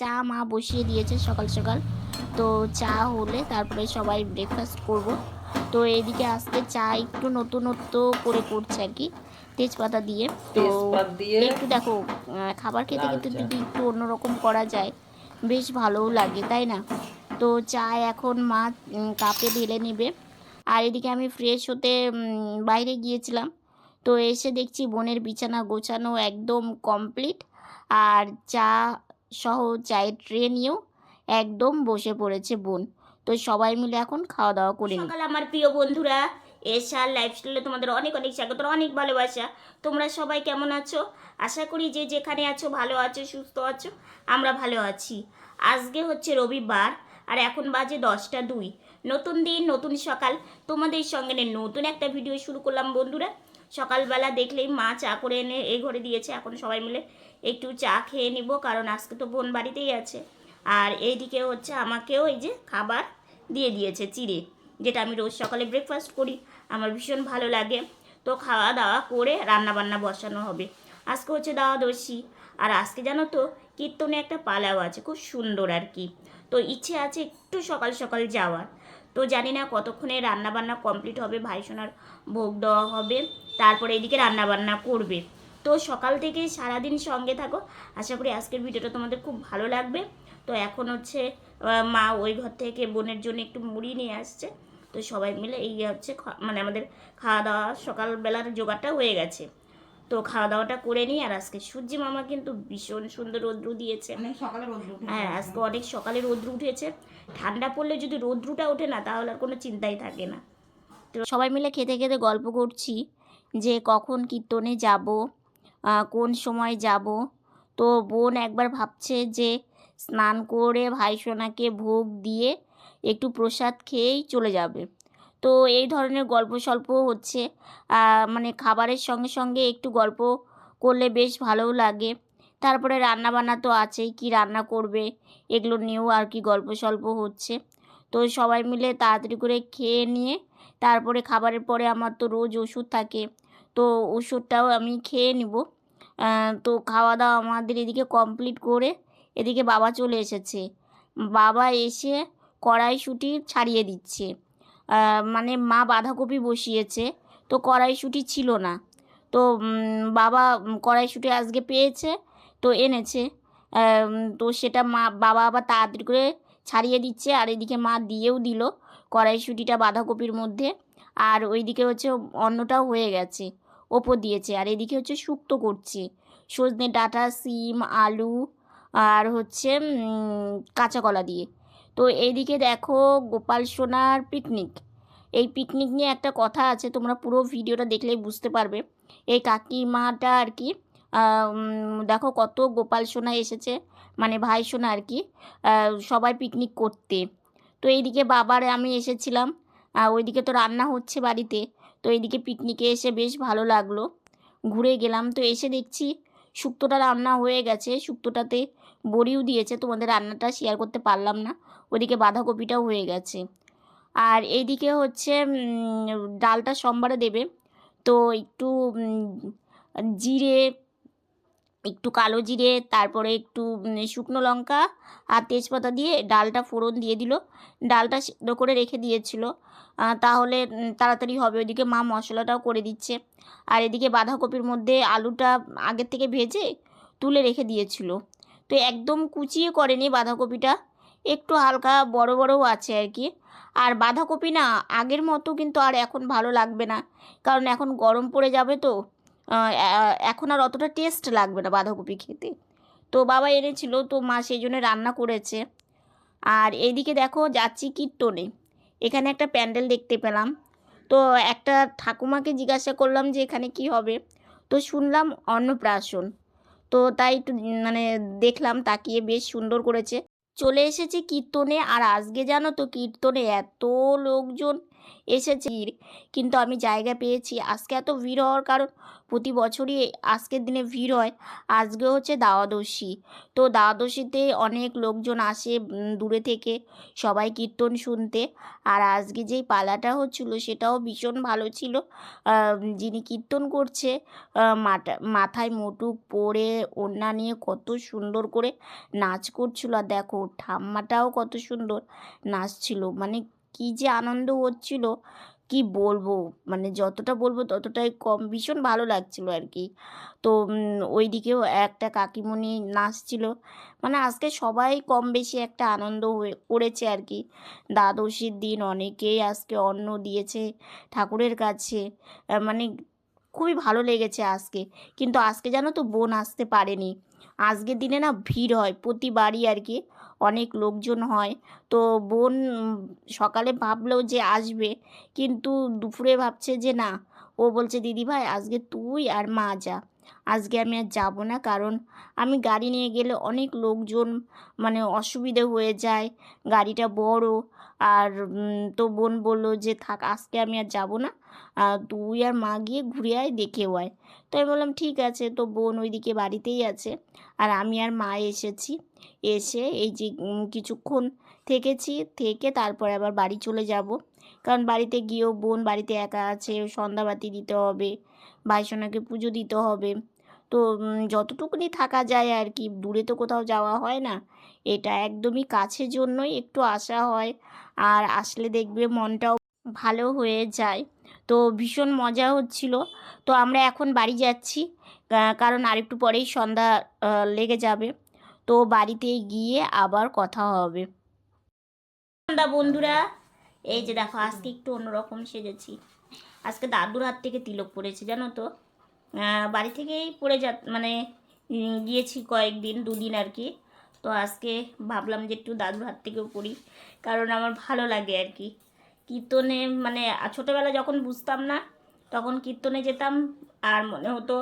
চা মা বসিয়ে দিয়েছে সকাল সকাল। তো চা হলে তারপরে সবাই ব্রেকফাস্ট করব। তো এদিকে আজকে চা একটু নতুনত্ব করে করছে আর কি তেজপাতা দিয়ে। তো একটু দেখো খাবার খেতে খেতে। যদি একটু অন্যরকম করা যায় বেশ ভালোও লাগে তাই না? তো চা এখন মা কাপে ঢেলে নেবে। আর এদিকে আমি ফ্রেশ হতে বাইরে গিয়েছিলাম। তো এসে দেখছি বোনের বিছানা গোছানো একদম কমপ্লিট আর চা সহ চায়ের ট্রে নিয়েও একদম বসে পড়েছে বোন। তো সবাই মিলে এখন খাওয়া দাওয়া করে সকাল আমার প্রিয় বন্ধুরা এশার লাইফস্টাইলে তোমাদের অনেক অনেক স্বাগত, অনেক ভালোবাসা। তোমরা সবাই কেমন আছো? আশা করি যে যেখানে আছো ভালো আছো, সুস্থ আছো, আমরা ভালো আছি। আজকে হচ্ছে রবিবার আর এখন বাজে দশটা দুই। নতুন দিন, নতুন সকাল। তোমাদের সঙ্গে নতুন একটা ভিডিও শুরু করলাম বন্ধুরা। সকালবেলা দেখলেই মা চা করে এনে এই ঘরে দিয়েছে, এখন সবাই মিলে একটু চা খেয়ে নিব, কারণ আজকে তো বোন বাড়িতেই আছে। আর এইদিকে হচ্ছে আমাকেও এই যে খাবার দিয়ে দিয়েছে চিড়ে, যেটা আমি রোজ সকালে ব্রেকফাস্ট করি, আমার ভীষণ ভালো লাগে। তো খাওয়া দাওয়া করে রান্না বান্না বসানো হবে। আজকে হচ্ছে দাওয়া দর্শি আর আজকে জানো তো কীর্তনে একটা পালাও আছে, খুব সুন্দর আর কি। তো ইচ্ছে আছে একটু সকাল সকাল যাওয়ার। তো জানি না কতক্ষণে রান্না বান্না কমপ্লিট হবে, ভাই সোনার ভোগ দেওয়া হবে, তারপরে এদিকে রান্না বান্না করবে। তো সকাল থেকে সারাদিন সঙ্গে থাকো। আশা করি আজকের ভিডিওটা তোমাদের খুব ভালো লাগবে। তো এখন হচ্ছে মা ওই ঘর থেকে বোনের জন্য একটু মুড়ি নিয়ে আসছে। তো সবাই মিলে এই হচ্ছে মানে আমাদের খাওয়া দাওয়া সকালবেলার জোগাড়টা হয়ে গেছে। তো খাওয়া দাওয়াটা করে নিই আর আজকে সূর্যি মামা কিন্তু ভীষণ সুন্দর রৌদ্র দিয়েছে। হ্যাঁ আজকে অনেক সকালে রৌদ্র উঠেছে। ঠান্ডা পড়লে যদি রৌদ্রটা ওঠে না তাহলে আর কোনো চিন্তাই থাকে না। তো সবাই মিলে খেতে খেতে গল্প করছি যে কখন কীর্তনে যাব কোন সময় যাব? তো বোন একবার ভাবছে যে স্নান করে ভাই সোনাকে ভোগ দিয়ে একটু প্রসাদ খেয়েই চলে যাবে। তো এই ধরনের গল্প স্বল্প হচ্ছে। মানে খাবারের সঙ্গে সঙ্গে একটু গল্প করলে বেশ ভালোও লাগে। তারপরে রান্না বান্না তো আছেই, কি রান্না করবে? এগুলো নিয়েও আর কি গল্প স্বল্প হচ্ছে। তো সবাই মিলে তাড়াতাড়ি করে খেয়ে নিয়ে তারপরে খাবারের পরে আমার তো রোজ ওষুধ থাকে। তো ওষুধটাও আমি খেয়ে নিব। তো খাওয়া দাওয়া আমাদের এদিকে কমপ্লিট করে এদিকে বাবা চলে এসেছে। বাবা এসে কড়াইশুঁটি ছাড়িয়ে দিচ্ছে। মানে মা বাঁধাকপি বসিয়েছে, তো কড়াইশুঁটি ছিল না। তো বাবা কড়াইশুঁটি আজকে পেয়েছে, তো এনেছে। তো সেটা মা, বাবা আবার তাড়াতাড়ি করে ছাড়িয়ে দিচ্ছে, আর এদিকে মা দিয়েও দিল কড়াইশুঁটিটা বাঁধাকপির মধ্যে। আর ওইদিকে হচ্ছে অন্নটাও হয়ে গেছে। ওপর দিয়েছে। আর এদিকে হচ্ছে শুক্তো করছে। সজনে ডাঁটা, সিম, আলু আর হচ্ছে কাঁচা কলা দিয়ে। তো এইদিকে দেখো গোপাল সোনার পিকনিক এই পিকনিক নিয়ে একটা কথা আছে, তোমরা পুরো ভিডিওটা দেখলেই বুঝতে পারবে। এই কাকিমাটা আর কি দেখো কত গোপাল সোনা এসেছে মানে ভাই সোনা আর কি সবাই পিকনিক করতে। তো এইদিকে বাবার আমি এসেছিলাম ওইদিকে তো রান্না হচ্ছে বাড়িতে। তো এদিকে পিকনিকে এসে বেশ ভালো লাগল। ঘুরে গেলাম তো এসে দেখছি শুক্তোটা রান্না হয়ে গেছে। শুক্তোটাতে বড়িও দিয়েছে, তোমাদের রান্নাটা শেয়ার করতে পারলাম না। ওদিকে বাঁধাকপিটাও হয়ে গেছে। আর এইদিকে হচ্ছে ডালটা সোমবারে দেবে। তো একটু জিরে একটু কালো জিরে, তারপরে একটু শুকনো লঙ্কা আর তেজপাতা দিয়ে ডালটা ফোড়ন দিয়ে দিল। ডালটা সেদ্ধ করে রেখে দিয়েছিল। তাহলে তাড়াতাড়ি হবে। ওইদিকে মা মশলাটাও করে দিচ্ছে। আর এদিকে বাঁধাকপির মধ্যে আলুটা আগের থেকে ভেজে তুলে রেখে দিয়েছিল। তো একদম কুচিয়ে করেনি বাঁধাকপিটা। একটু হালকা বড় বড়ও আছে আর কি। আর বাঁধাকপি না আগের মতো কিন্তু আর এখন ভালো লাগবে না। কারণ এখন গরম পড়ে যাবে তো। এখন আর অতটা টেস্ট লাগবে না বাঁধাকপি খেতে। তো বাবা এনেছিল, তো মা সেই জন্য রান্না করেছে। আর এইদিকে দেখো, যাচ্ছি কীর্তনে। এখানে একটা প্যান্ডেল দেখতে পেলাম। তো একটা ঠাকুমাকে জিজ্ঞাসা করলাম যে এখানে কি হবে? তো শুনলাম অন্নপ্রাশন। তো তাই একটু মানে দেখলাম, তাকিয়ে বেশ সুন্দর করেছে। চলে এসেছি কীর্তনে, আর আজকে জানো তো কীর্তনে এত লোকজন। এসেছে কিন্তু আমি জায়গা পেয়েছি। আজকে এত ভিড় হওয়ার কারণ প্রতি বছরই আজকের দিনে ভিড় হয়। আজকে হচ্ছে দাওয়াদর্শী তো দাওয়াদর্শীতে অনেক লোকজন আসে দূরে থেকে সবাই কীর্তন শুনতে। আর আজকে যেই পালাটা হচ্ছিল সেটাও ভীষণ ভালো ছিল। যিনি কীর্তন করছে মাথা মাথায় মুটুক পরে ওড়না নিয়ে কত সুন্দর করে নাচ করছিল। আর দেখো, ঠাম্মাটাও কত সুন্দর নাচছিল। মানে কি যে আনন্দ হচ্ছিল, কি বলব? মানে যতটা বলব ততটাই কম, ভীষণ ভালো লাগছিল আর কি তো ওই দিকেও একটা কাকিমণি নাচছিল। মানে আজকে সবাই কম বেশি একটা আনন্দ হয়ে, করেছে আর কি দ্বাদশীর দিন অনেকেই আজকে অন্ন দিয়েছে ঠাকুরের কাছে। মানে খুবই ভালো লেগেছে আজকে। কিন্তু আজকে জানো তো বোন আসতে পারেনি। আজকের দিনে না ভিড় হয় প্রতিবারই আর কি অনেক লোকজন হয়। তো বোন সকালে ভাবলেও যে আসবে, কিন্তু দুপুরে ভাবছে যে না। ও বলছে, দিদিভাই, আজকে তুই আর মা যা। আজকে আমি আর যাব না। কারণ আমি গাড়ি নিয়ে গেলে অনেক লোকজন মানে অসুবিধে হয়ে যায়। গাড়িটা বড়। আর তো বোন বলল যে, থাক, আজকে আমি আর যাব না। তুই আর মা গিয়ে ঘুরে আয় দেখেও আয়। তো আমি বললাম, ঠিক আছে। তো বোন ওইদিকে বাড়িতেই আছে। আর আমি আর মা এসেছি। এসে এই যে কিছুক্ষণ থেকেছি। থেকে তারপরে আবার বাড়ি চলে যাব। কারণ বাড়িতে গিয়েও বোন বাড়িতে একা আছে। সন্ধ্যাবাতি দিতে হবে। ভাইসোনাকে পুজো দিতে হবে। তো যতটুকুনি থাকা যায় আর কি দূরে তো কোথাও যাওয়া হয় না। এটা একদমই কাছের জন্যই একটু আসা হয়। আর আসলে দেখবে মনটাও ভালো হয়ে যায়। তো ভীষণ মজা হচ্ছিল। তো আমরা এখন বাড়ি যাচ্ছি। কারণ আরেকটু পরেই সন্ধ্যা লেগে যাবে। তো বাড়িতে গিয়ে আবার কথা হবে। সন্ধ্যা বন্ধুরা, এই যে দেখো, আজকে একটু অন্যরকম সেজেছি। আজকে দাদুর হাত থেকে তিলক পড়েছে, জানো তো? বাড়ি থেকেই পড়ে যা মানে গিয়েছি কয়েকদিন, দুদিন আর কি। তো আজকে ভাবলাম যে একটু দাদুর হাত থেকেও পড়ি, কারণ আমার ভালো লাগে আর কি। কীর্তনে মানে ছোটোবেলা যখন বুঝতাম না, তখন কীর্তনে যেতাম, আর মনে হতো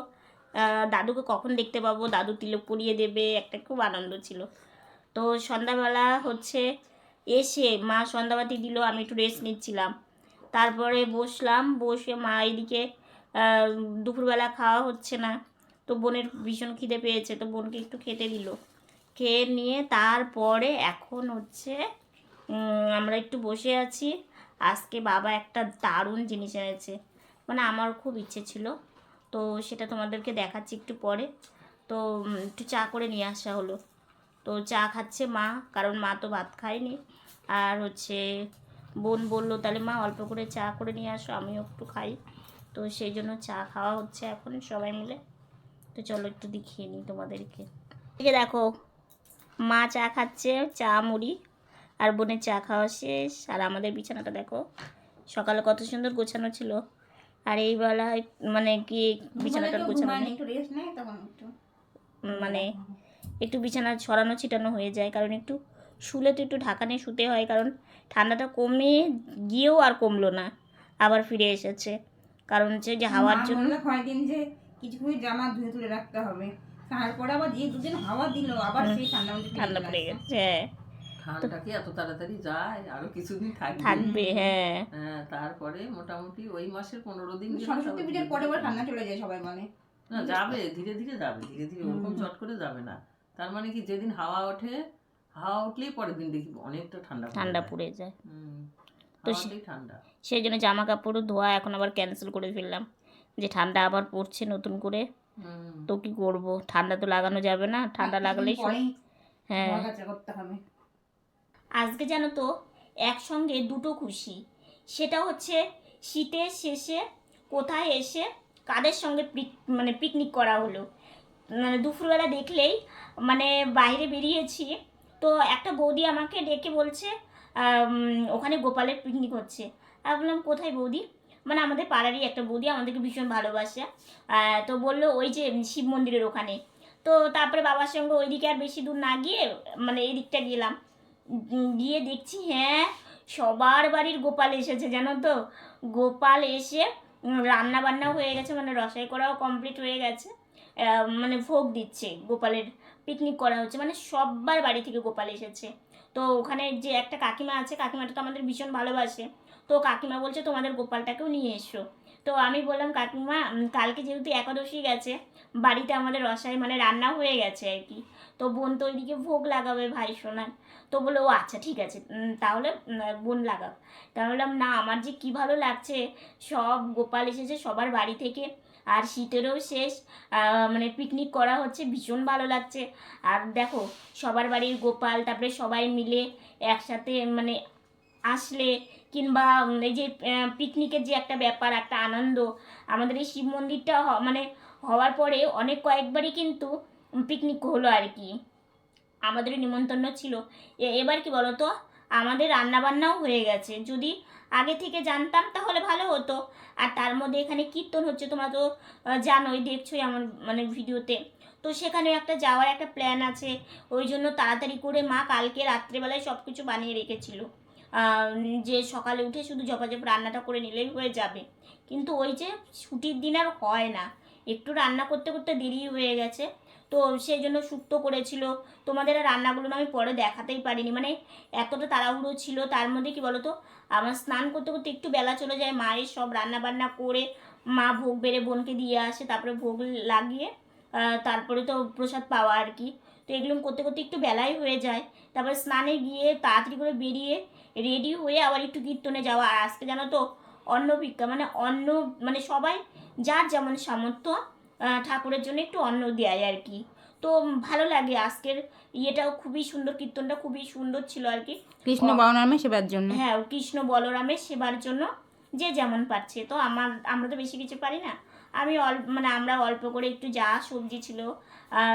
দাদুকে কখন দেখতে পাবো? দাদু তিলক পরিয়ে দেবে, একটা খুব আনন্দ ছিল। তো সন্ধ্যাবেলা হচ্ছে, এসে মা সন্ধ্যাবাতি দিল, আমি একটু রেস্ট নিচ্ছিলাম। তারপরে বসলাম, বসে মা এদিকে দুপুরবেলা খাওয়া হচ্ছে না। তো বোনের ভীষণ খিদে পেয়েছে, তো বোনকে একটু খেতে দিল। খেয়ে নিয়ে তারপরে এখন হচ্ছে আমরা একটু বসে আছি। আজকে বাবা একটা দারুণ জিনিস এনেছে। মানে আমার খুব ইচ্ছে ছিল। তো সেটা তোমাদেরকে দেখাচ্ছি একটু পরে। তো একটু চা করে নিয়ে আসা হলো। তো চা খাচ্ছে মা, কারণ মা তো ভাত খায়নি। আর হচ্ছে বোন বলল তাহলে মা অল্প করে চা করে নিয়ে আসো আমিও একটু খাই। তো সেই জন্য চা খাওয়া হচ্ছে এখন সবাই মিলে। তো চলো একটু দেখিয়ে নিই তোমাদেরকে। এই যে দেখো মা চা খাচ্ছে চা মুড়ি আর বোনের চা খাওয়া শেষ। আর আমাদের বিছানাটা দেখো সকালে কত সুন্দর গোছানো ছিল। আর এই বেলায় মানে কি বিছানাটা গোছানো মানে একটু বিছানা ছড়ানো ছিটানো হয়ে যায় কারণ একটু শুলে তো একটু ঢাকা নিয়ে শুতে হয় কারণ ঠান্ডাটা কমে গিয়েও আর কমলো না আবার ফিরে এসেছে। কারণ হচ্ছে যে হাওয়ার জন্য কয়েকদিন যে কিছু কিছু জামা ধুয়ে তুলে রাখতে হবে। তারপরে আবার যে দুদিন হাওয়া দিল আবার সেই ঠান্ডা ঠান্ডা পড়ে গেছে হ্যাঁ। ঠান্ডা কি এত তাড়াতাড়ি যায় আরও কিছুদিন থাকবে। থাকবে হ্যাঁ। হ্যাঁ তারপরে মোটামুটি ওই মাসের পনেরো দিন সরস্বতী পুজোর পরে আবার ঠান্ডা চলে যায় সবাই বলে। না যাবে ধীরে ধীরে যাবে ধীরে ধীরে ওরকম চট করে যাবে না। তার মানে কি যেদিন হাওয়া ওঠে হাওয়া উঠলেই পরের দিন দেখি অনেকটা ঠান্ডা ঠান্ডা। পড়ে যায়। তো ঠান্ডা সেই জন্য জামা কাপড়ও ধোয়া এখন আবার ক্যান্সেল করে ফেললাম। যে ঠান্ডা আবার পড়ছে নতুন করে। তো কি করব? ঠান্ডা তো লাগানো যাবে না ঠান্ডা লাগলেই হ্যাঁ। আজকে জানো তো একসঙ্গে দুটো খুশি। সেটা হচ্ছে শীতের শেষে কোথায় এসে কাদের সঙ্গে মানে পিকনিক করা হলো? মানে দুপুরবেলা দেখলেই মানে বাইরে বেরিয়েছি। তো একটা বৌদি আমাকে ডেকে বলছে ওখানে গোপালের পিকনিক হচ্ছে। আমি বললাম, কোথায় বৌদি? মানে আমাদের পাড়ারই একটা বৌদি, আমাদেরকে ভীষণ ভালোবাসে। তো বলল, ওই যে শিব মন্দিরের ওখানে। তো তারপরে বাবার সঙ্গে ওইদিকে আর বেশি দূর না গিয়ে মানে এই দিকটা গেলাম গিয়ে দেখছি হ্যাঁ সবার বাড়ির গোপাল এসেছে, জানো তো? গোপাল এসে রান্না বান্নাও হয়ে গেছে মানে রসাই করাও কমপ্লিট হয়ে গেছে। মানে ভোগ দিচ্ছে গোপালের। পিকনিক করা হচ্ছে। মানে সবার বাড়ি থেকে গোপাল এসেছে। তো ওখানে যে একটা কাকিমা আছে, কাকিমাটা তো আমাদের ভীষণ ভালোবাসে। তো কাকিমা বলছে, তোমাদের গোপালটাকেও নিয়ে এসো। তো আমি বললাম, কাকিমা কালকে যেহেতু একাদশী গেছে, বাড়িতে আমাদের রসায় মানে রান্না হয়ে গেছে আর কি। তো বোন তো ওইদিকে ভোগ লাগাবে ভাই সোনার। তো বলে ও আচ্ছা ঠিক আছে তাহলে বোন লাগাও তা বললাম, না, আমার যে কী ভালো লাগছে, সব গোপাল এসেছে, সবার বাড়ি থেকে আর শীতেরও শেষ। মানে পিকনিক করা হচ্ছে, ভীষণ ভালো লাগছে। আর দেখো, সবার বাড়ির গোপাল, তারপরে সবাই মিলে একসাথে মানে আসলে কিংবা এই যে পিকনিকের যে একটা ব্যাপার, একটা আনন্দ, আমাদের এই শিব মন্দিরটা মানে হওয়ার পরে অনেক কয়েকবারই কিন্তু পিকনিক হলো আর কি। আমাদেরও নিমন্ত্রণ ছিল। এবার কি বলতো? আমাদের রান্নাবান্নাও হয়ে গেছে। যদি আগে থেকে জানতাম তাহলে ভালো হতো। আর তার মধ্যে এখানে কীর্তন হচ্ছে, তোমরা তো জানোই, দেখছোই আমার মানে ভিডিওতে। তো সেখানে একটা যাওয়ার একটা প্ল্যান আছে, ওই জন্য তাড়াতাড়ি করে মা কালকে রাত্রেবেলায় সব কিছু বানিয়ে রেখেছিল। যে সকালে উঠে শুধু জপাজপ রান্নাটা করে নিলেই হয়ে যাবে। কিন্তু ওই যে ছুটির দিন আর হয় না। একটু রান্না করতে করতে দেরি হয়ে গেছে। তো সেই জন্য শুক্তো করেছিল। তোমাদের রান্নাগুলো আমি পরে দেখাতেই পারিনি। মানে এতটা তাড়াহুড়ো ছিল, তার মধ্যে কি বলতো? আমার স্নান করতে করতে একটু বেলা চলে যায়, মায়ের সব রান্না বান্না করে মা ভোগ বেড়ে বোনকে দিয়ে আসে, তারপরে ভোগ লাগিয়ে তারপরে তো প্রসাদ পাওয়া আর কি। তো এগুলো করতে করতে একটু বেলাই হয়ে যায়। তারপরে স্নানে গিয়ে তাড়াতাড়ি করে বেরিয়ে রেডি হয়ে আবার একটু কীর্তনে যাওয়া। আর আজকে জানো তো অন্ন ভিক্ষা মানে অন্ন মানে সবাই যার যেমন সামর্থ্য ঠাকুরের জন্য একটু অন্ন দেয় আর কি। তো ভালো লাগে আজকের ইয়েটাও খুবই সুন্দর কীর্তনটা খুবই সুন্দর ছিল আর কি। কৃষ্ণ ও- বলরামে সেবার জন্য। হ্যাঁ কৃষ্ণ বলরামের সেবার জন্য যে যেমন পারছে। তো আমার আমরা তো বেশি কিছু পারি না। আমি অল্প মানে আমরা অল্প করে একটু যা সবজি ছিল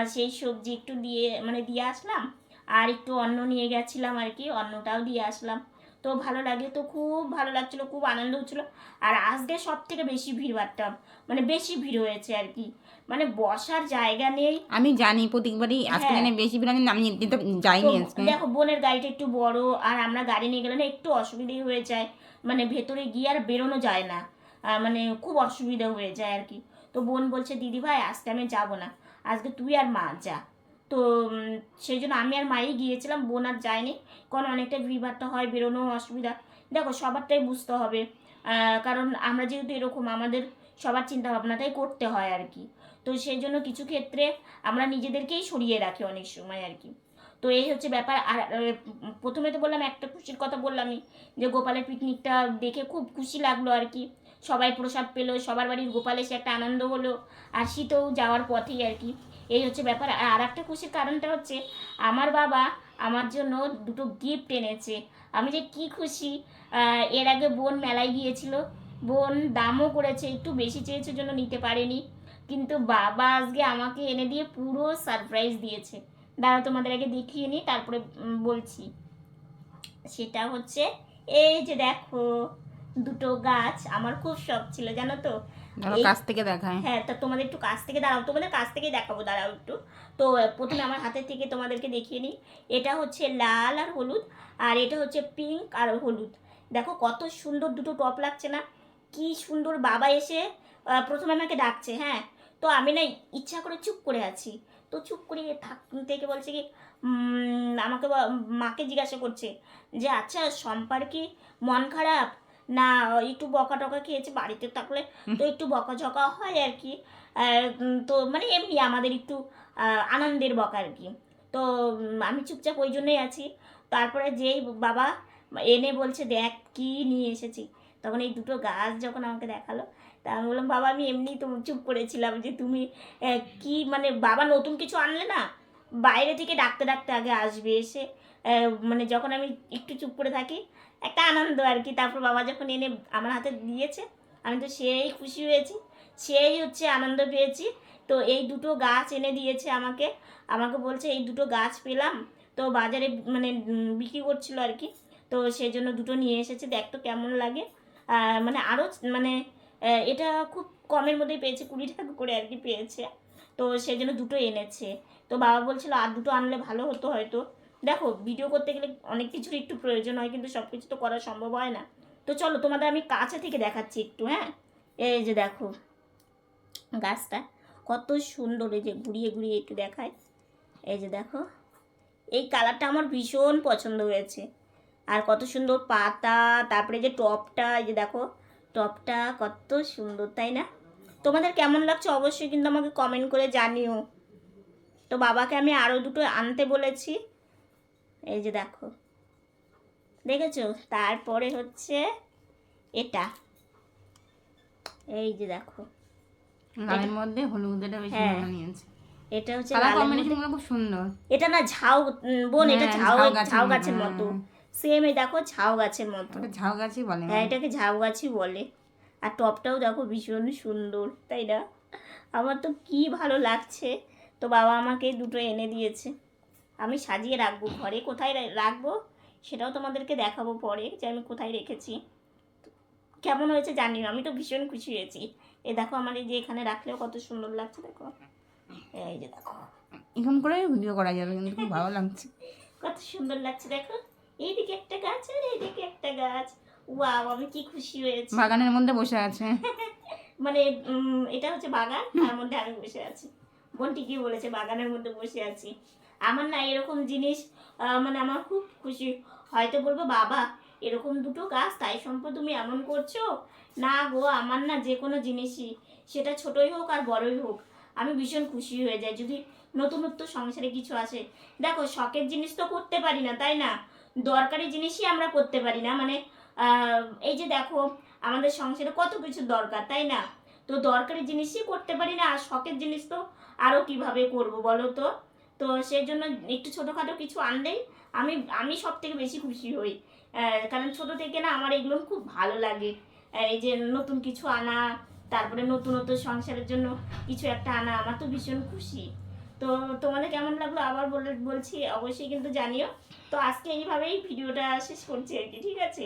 সেই সবজি একটু দিয়ে মানে দিয়ে আসলাম। আর একটু অন্ন নিয়ে গেছিলাম আর কি অন্নটাও দিয়ে আসলাম। তো ভালো লাগে। তো খুব ভালো লাগছিল খুব আনন্দ হচ্ছিল। আর আজকে সব থেকে বেশি ভিড় ভাড়টা মানে বেশি ভিড় হয়েছে আর কি। মানে বসার জায়গা নেই। আমি জানি প্রত্যেকবারই আজকে হ্যাঁ। জানি বেশি ভিড় আমি আমি যাইনি আজকে। দেখো বোনের গাড়িটা একটু বড় আর আমরা গাড়ি নিয়ে গেলে না একটু অসুবিধাই হয়ে যায়। মানে ভেতরে গিয়ে আর বেরোনো যায় না। মানে খুব অসুবিধা হয়ে যায় আর কি। তো বোন বলছে দিদি ভাই আজকে আমি যাব না। আজকে তুই আর মা যা। তো সেই জন্য আমি আর মাই গিয়েছিলাম, বোন আর যায়নি। কারণ অনেকটা ভিড়ভাড়টা হয় বেরোনো অসুবিধা। দেখো, সবারটাই বুঝতে হবে। কারণ আমরা যেহেতু এরকম, আমাদের সবার চিন্তা ভাবনাটাই করতে হয় আর কি। তো সেই জন্য কিছু ক্ষেত্রে আমরা নিজেদেরকেই সরিয়ে রাখি অনেক সময় আর কি। তো এই হচ্ছে ব্যাপার। আর প্রথমে তো বললাম, একটা খুশির কথা বললামই, যে গোপালের পিকনিকটা দেখে খুব খুশি লাগল আর কি। সবাই প্রসাদ পেল, সবার বাড়ির গোপাল এসে একটা আনন্দ হলো, আর শীতেও যাওয়ার পথেই আর কি। এই হচ্ছে ব্যাপার। আর একটা খুশির কারণটা হচ্ছে, আমার বাবা আমার জন্য দুটো গিফট এনেছে। আমি যে কি খুশি এর আগে বোন মেলায় গিয়েছিল। বোন দামও করেছে, একটু বেশি চেয়েছে জন্য নিতে পারেনি। কিন্তু বাবা আজকে আমাকে এনে দিয়ে পুরো সারপ্রাইজ দিয়েছে। দাঁড়া তোমাদের আগে দেখিয়ে নিই, তারপরে বলছি। সেটা হচ্ছে, এই যে দেখো দুটো গাছ আমার খুব শখ ছিল জানো তো? কাছ থেকে দেখায়। হ্যাঁ তা তোমাদের একটু কাছ থেকে দাঁড়াও তোমাদের কাছ থেকেই দেখাবো দাঁড়াও একটু। তো প্রথমে আমার হাতের থেকে তোমাদেরকে দেখিয়ে নিই। এটা হচ্ছে লাল আর হলুদ আর এটা হচ্ছে পিঙ্ক আর হলুদ। দেখো কত সুন্দর দুটো টপ লাগছে না? কি সুন্দর বাবা এসে প্রথমে আমাকে ডাকছে হ্যাঁ। তো আমি না ইচ্ছা করে চুপ করে আছি। তো চুপ করে থাক থেকে বলছে কি আমাকে মাকে জিজ্ঞাসা করছে যে আচ্ছা সম্পার কি মন খারাপ? না একটু বকা টকা খেয়েছে বাড়িতে থাকলে তো একটু বকাঝকা হয় আর কি। তো মানে এমনি আমাদের একটু আনন্দের বকা আর কি। তো আমি চুপচাপ ওই জন্যই আছি। তারপরে যেই বাবা এনে বলছে দেখ কি নিয়ে এসেছি। তখন এই দুটো গাছ যখন আমাকে দেখাল তা আমি বললাম বাবা আমি এমনি তো চুপ করেছিলাম যে তুমি কি মানে বাবা নতুন কিছু আনলে না বাইরে থেকে ডাকতে ডাকতে আগে আসবে এসে মানে যখন আমি একটু চুপ করে থাকি, একটা আনন্দ আর কি। তারপর বাবা যখন এনে আমার হাতে দিয়েছে, আমি তো সেই খুশি হয়েছি। সেই হচ্ছে আনন্দ পেয়েছি। তো এই দুটো গাছ এনে দিয়েছে আমাকে। আমাকে বলছে, এই দুটো গাছ পেলাম। তো বাজারে মানে বিক্রি করছিল আর কি। তো সেই জন্য দুটো নিয়ে এসেছে। দেখ তো কেমন লাগে। মানে আরও মানে এটা খুব কমের মধ্যেই পেয়েছে। কুড়ি টাকা করে আর কি পেয়েছে। তো সেই জন্য দুটো এনেছে। তো বাবা বলছিল, আর দুটো আনলে ভালো হতো হয়তো। দেখো ভিডিও করতে গেলে অনেক কিছুর একটু প্রয়োজন হয়, কিন্তু সব কিছু তো করা সম্ভব হয় না। তো চলো, তোমাদের আমি কাছে থেকে দেখাচ্ছি একটু হ্যাঁ? এই যে দেখো, গাছটা কত সুন্দর, এই যে ঘুরিয়ে ঘুরিয়ে একটু দেখায়। এই যে দেখো, এই কালারটা আমার ভীষণ পছন্দ হয়েছে। আর কত সুন্দর পাতা, তারপরে যে টপটা, এই যে দেখো, টপটা কত সুন্দর, তাই না? তোমাদের কেমন লাগছে অবশ্যই কিন্তু আমাকে কমেন্ট করে জানিও। তো বাবাকে আমি আরও দুটো আনতে বলেছি। এই যে দেখো। দেখেছ? তারপরে হচ্ছে এটা। এই যে দেখো। লালের মধ্যে হলুদটা বেশি হ্যাঁ। নিয়েছে। এটা হচ্ছে কালার লালের কম্বিনেশন খুব সুন্দর। এটা না ঝাউ বোন এটা হ্যাঁ, ঝাউ ঝাউ গাছের মতো। সেম এই দেখো ঝাউ গাছের মতো। ঝাউ গাছই বলে হ্যাঁ এটাকে ঝাউ গাছই বলে। আর টপটাও দেখো ভীষণ সুন্দর তাই না? আমার তো কি ভালো লাগছে। তো বাবা আমাকে দুটো এনে দিয়েছে। আমি সাজিয়ে রাখব। ঘরে কোথায় রাখব সেটাও তোমাদেরকে দেখাবো পরে যে আমি কোথায় রেখেছি। কেমন হয়েছে জানি না আমি তো ভীষণ খুশি হয়েছি। এ দেখো আমার এই যে এখানে রাখলেও কত সুন্দর লাগছে দেখো। এই যে দেখো। এরকম করে ভিডিও করা যাবে কিন্তু খুব ভালো লাগছে। কত সুন্দর লাগছে দেখো। এইদিকে একটা গাছ আর এইদিকে একটা গাছ। ওয়াও আমি কি খুশি হয়েছি। বাগানের মধ্যে বসে আছে। মানে এটা হচ্ছে বাগান তার মধ্যে আমি বসে আছি। বোন ঠিকই বলেছে? বাগানের মধ্যে বসে আছি। আমার না এরকম জিনিস মানে আমার খুব খুশি। হয়তো বলব বাবা এরকম দুটো গাছ তাই সম্পদ তুমি এমন করছ? না গো আমার না যে কোনো জিনিসই। সেটা ছোটই হোক আর বড়ই হোক। আমি ভীষণ খুশি হয়ে যাই। যদি নতুনত্ব সংসারে কিছু আসে। দেখো শখের জিনিস তো করতে পারি না তাই না? দরকারি জিনিসই আমরা করতে পারি না। মানে এই যে দেখো, আমাদের সংসারে কত কিছু দরকার, তাই না? তো দরকারি জিনিসই করতে পারি না, আর শখের জিনিস তো আরও কীভাবে করব বলো তো? তো সেই জন্য একটু ছোটোখাটো কিছু আনলেই আমি আমি সব থেকে বেশি খুশি হই। কারণ ছোট থেকে না আমার এগুলো খুব ভালো লাগে। এই যে নতুন কিছু আনা, তারপরে নতুনত্ব সংসারের জন্য কিছু একটা আনা, আমার তো ভীষণ খুশি। তো তোমাদের কেমন লাগল আবার বলে, বলছি, অবশ্যই কিন্তু জানিও। তো আজকে এইভাবেই ভিডিওটা শেষ করছি আর কি, ঠিক আছে?